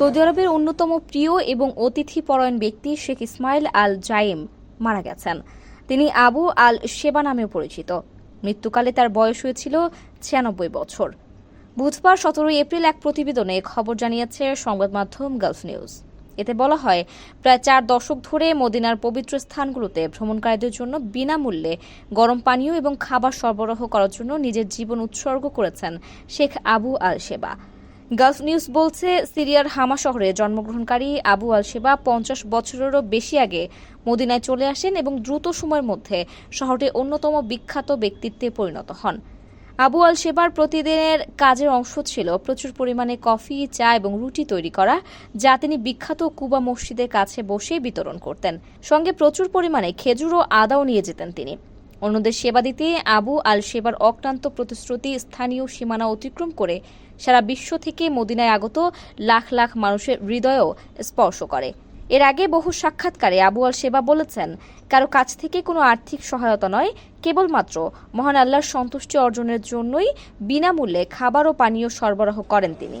Saudi আরবের অন্যতম প্রিয় এবং অতিথি পরায়ণ ব্যক্তি শেখ ইসমাইল আল জাইম মারা গেছেন। তিনি আবু আল শেবা নামেও পরিচিত। মৃত্যুকালে তার বয়স হয়েছিল ছিয়ানব্বই বছর। বুধবার সতেরোই এপ্রিল এক প্রতিবেদনে খবর জানিয়েছে সংবাদ মাধ্যম গালফ নিউজ। এতে বলা হয়, প্রায় চার দশক ধরে মদিনার পবিত্র স্থানগুলোতে ভ্রমণকারীদের জন্য বিনামূল্যে গরম পানীয় এবং খাবার সরবরাহ করার জন্য নিজের জীবন উৎসর্গ করেছেন Sheikh Abu Al Sheba. Gulf News বলছে, সিরিয়ার হামা শহরে জন্মগ্রহণকারী আবু আল শেবা পঞ্চাশ বছরেরও বেশি আগে মদিনায় চলে আসেন এবং দ্রুত সময়ের মধ্যে শহরটির অন্যতম বিখ্যাত ব্যক্তিত্বে পরিণত হন। আবু আল শেবার প্রতিদিনের কাজের অংশ ছিল প্রচুর পরিমাণে কফি, চা এবং রুটি তৈরি করা, যা তিনি বিখ্যাত কুবা মসজিদের কাছে বসে বিতরণ করতেন। সঙ্গে প্রচুর পরিমাণে খেজুর ও আদাও নিয়ে যেতেন তিনি। অন্যদের সেবা দিতে আবু আল সেবার অক্লান্ত প্রতিশ্রুতি স্থানীয় সীমানা অতিক্রম করে সারা বিশ্ব থেকে মদিনায় আগত লাখ লাখ মানুষের হৃদয়ও স্পর্শ করে। এর আগে বহু সাক্ষাৎকারে আবু আল সেবা বলেছেন, কারও কাছ থেকে কোনো আর্থিক সহায়তা নয়, কেবলমাত্র মহান আল্লাহর সন্তুষ্টি অর্জনের জন্যই বিনামূল্যে খাবার ও পানীয় সরবরাহ করেন তিনি।